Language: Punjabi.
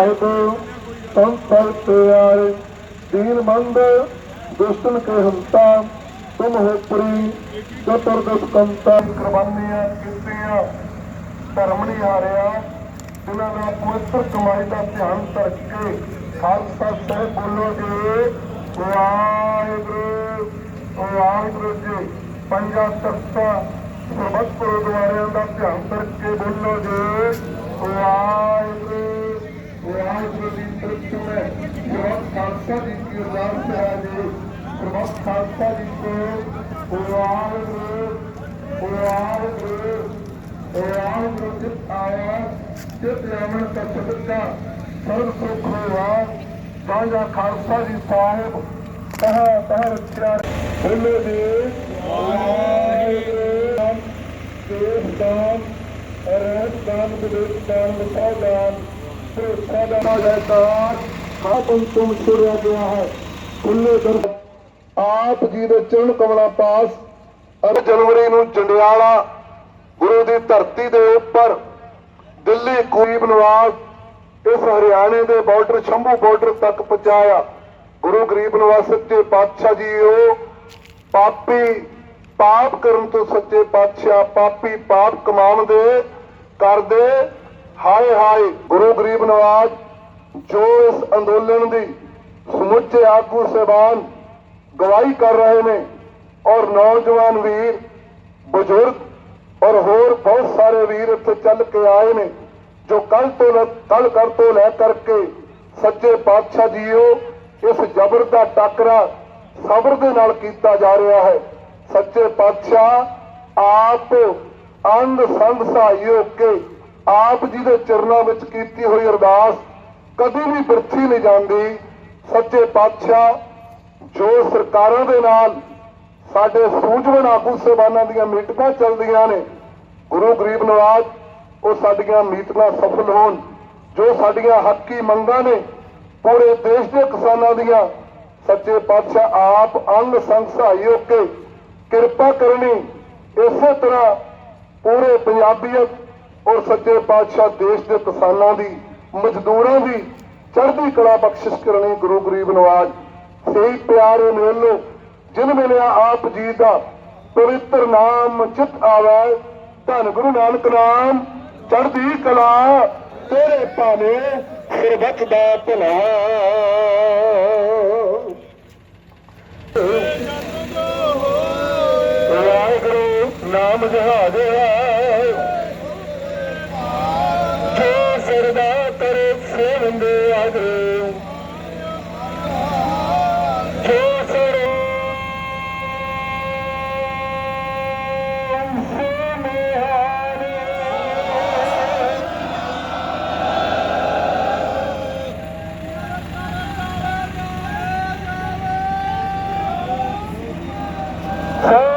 ਸਾਹਿਬ ਸੰਤਲ ਪਿਆਰੇ ਦੀਨ ਮੰਦ ਦੁਸ਼ਟਨ ਕੇ ਹੰਤਾ, ਤੁਮ ਹੋ ਪ੍ਰੀ ਚਤੁਰਦਸ਼ ਕੰਤਾ ਕੁਰਬਾਨੀਆਂ ਕੀਤੀਆਂ ਧਰਮ ਨਹੀਂ ਹਾਰਿਆ, ਜਿਨ੍ਹਾਂ ਦਾ ਪਵਿੱਤਰ ਕਮਾਈ ਦਾ ਧਿਆਨ ਧਰ ਕੇ ਖਾਲਸਾ ਸਾਹਿਬ ਬੋਲੋਗੇ, ਵਾਹਿਗੁਰੂ ਵਾਹਿਗੁਰੂ ਜੀ, ਪੰਜਾ ਤਖਤਾਂ, ਸਰਬੱਤ ਗੁਰਦੁਆਰਿਆਂ ਦਾ ਧਿਆਨ ਧਰ ਕੇ ਬੋਲੋਗੇ ਵਾਹਿਗੁਰੂ ਵਾਹਿਗੁਰੂ ਦੀ ਤਰਫ ਮੈਂ ਸਰਬੱਤ ਜੀ ਕੀ ਅਰਦਾਸ ਜੀ ਸਰਬੱਤ ਖਾਲਸਾ ਜੀ ਕੋ ਵਾਹਿਗੁਰੂ ਵਾਹਿਗੁਰੂ ਵਾਹਿਗੁਰੂ ਜਿਤ ਆਇਆ, ਜਿਤ ਅਮਨ ਦਾ ਸਰਬ ਸੁਖ ਹੋਇਆ। ਸਾਂਝਾ ਖਾਲਸਾ ਜੀ ਸਾਹਿਬ, ਤਹ ਤਹ ਰੱਖਿਆ। ਬੋਲੇ ਦੇ ਵਾਹਿਗੁਰੂ ਦੇਵ ਦਾਨ ਅਰਹਤ ਦਾਨ ਵਿਦੇਸ਼ ਦਾਨ ਵਿਸਾਹ ਦਾਨ, ਭਰੋਸਾ ਦਾਨ ਜੈਕਾਰ ਤੁਮ ਛੁੜਿਆ ਗਿਆ ਹੈ। ਖੁੱਲੇ ਦਰ ਆਪ ਜੀ ਦੇ ਚਰਨ ਕਮਲਾਂ ਪਾਸ। ਅਰ ਜਨਵਰੀ ਨੂੰ ਜੰਡਿਆਲਾ ਗੁਰੂ ਦੀ ਧਰਤੀ ਦੇ ਉੱਪਰ ਦਿੱਲੀ ਗਰੀਬ ਨਿਵਾਸ, ਇਸ ਹਰਿਆਣੇ ਦੇ ਬਾਰਡਰ, ਸ਼ੰਭੂ ਬਾਰਡਰ ਤੱਕ ਪਹੁੰਚਾਇਆ। ਗੁਰੂ ਗਰੀਬ ਨਿਵਾਸ ਸੱਚੇ ਪਾਤਸ਼ਾਹ ਜੀ, ਉਹ ਪਾਪੀ ਪਾਪ ਕਰਨ ਤੋਂ ਸੱਚੇ ਪਾਤਸ਼ਾਹ, ਪਾਪੀ ਪਾਪ ਕਮਾਉਣ ਦੇ ਕਰਦੇ। ਹਾਏ ਹਾਏ ਗੁਰੂ ਗਰੀਬ ਨਵਾਜ ਜੋ ਇਸ ਅੰਦੋਲਨ ਦੀ ਸਮੁੱਚੇ ਆਗੂ ਸਹਿਬਾਨ ਗਵਾਹੀ ਕਰ ਰਹੇ ਨੇ ਔਰ ਨੌਜਵਾਨ ਵੀਰ, ਬਜ਼ੁਰਗ ਔਰ ਹੋਰ ਬਹੁਤ ਸਾਰੇ ਵੀਰ ਇੱਥੇ ਚੱਲ ਕੇ ਆਏ ਨੇ, ਜੋ ਕੱਲ ਤੋਂ ਕੱਲ ਕਰ ਤੋਂ ਲੈ ਕਰਕੇ ਸੱਚੇ ਪਾਤਸ਼ਾਹ ਜੀਓ ਇਸ ਜ਼ਬਰ ਦਾ ਟਾਕਰਾ ਸਬਰ ਦੇ ਨਾਲ ਕੀਤਾ ਜਾ ਰਿਹਾ ਹੈ। ਸੱਚੇ ਪਾਤਸ਼ਾਹ ਆਪ ਅੰਗ ਸੰਗ ਸਹਾਈ ਹੋ ਕੇ ਆਪ ਜੀ ਦੇ ਚਰਨਾਂ ਵਿੱਚ ਕੀਤੀ ਹੋਈ ਅਰਦਾਸ ਕਦੇ ਵੀ ਬਿਰਥੀ ਨਹੀਂ ਜਾਂਦੀ। ਸੱਚੇ ਪਾਤਸ਼ਾਹ, ਜੋ ਸਰਕਾਰਾਂ ਦੇ ਨਾਲ ਸਾਡੇ ਸੂਝਵਾਨ ਆਗੂ ਸਹਿਬਾਨਾਂ ਦੀਆਂ ਮੀਟਿੰਗਾਂ ਚੱਲਦੀਆਂ ਨੇ, ਗੁਰੂ ਗਰੀਬ ਨਵਾਜ, ਉਹ ਸਾਡੀਆਂ ਮੀਟਿੰਗਾਂ ਸਫਲ ਹੋਣ, ਜੋ ਸਾਡੀਆਂ ਹੱਕੀ ਮੰਗਾਂ ਨੇ, ਪੂਰੇ ਦੇਸ਼ ਦੇ ਕਿਸਾਨਾਂ ਦੀਆਂ, ਸੱਚੇ ਪਾਤਸ਼ਾਹ ਆਪ ਅੰਗ ਸੰਗ ਸਹਾਈ ਹੋ ਕੇ ਕਿਰਪਾ ਕਰਨੀ, ਇਸੇ ਤਰ੍ਹਾਂ ਪੂਰੇ ਪੰਜਾਬੀਅਤ ਔਰ ਸੱਚੇ ਪਾਤਸ਼ਾਹ ਦੇਸ਼ ਦੇ ਕਿਸਾਨਾਂ ਦੀ ਮਜ਼ਦੂਰਾਂ ਦੀ ਚੜ੍ਹਦੀ ਕਲਾ ਬਖਸ਼ਿਸ਼ ਕਰਨੀ ਗੁਰੂ ਗਰੀਬ ਨਵਾਜ ਸਹੀ ਪਿਆਰੇ ਮੇਲੋ, ਜਿਨ ਮਿਲਿਆ ਆਪ ਜੀ ਦਾ ਪਵਿੱਤਰ ਨਾਮ ਚਿਤ ਆਵੇ। ਧੰਨ ਗੁਰੂ ਨਾਨਕ ਨਾਮ, ਚੜ੍ਹਦੀ ਕਲਾ ਤੇਰੇ ਭਾਵੇਂ ਸਰਬੱਤ ਦਾ ਭਲਾ। ਵਾਹਿਗੁਰੂ, ਨਾਮ ਜਹਾਜ Oh!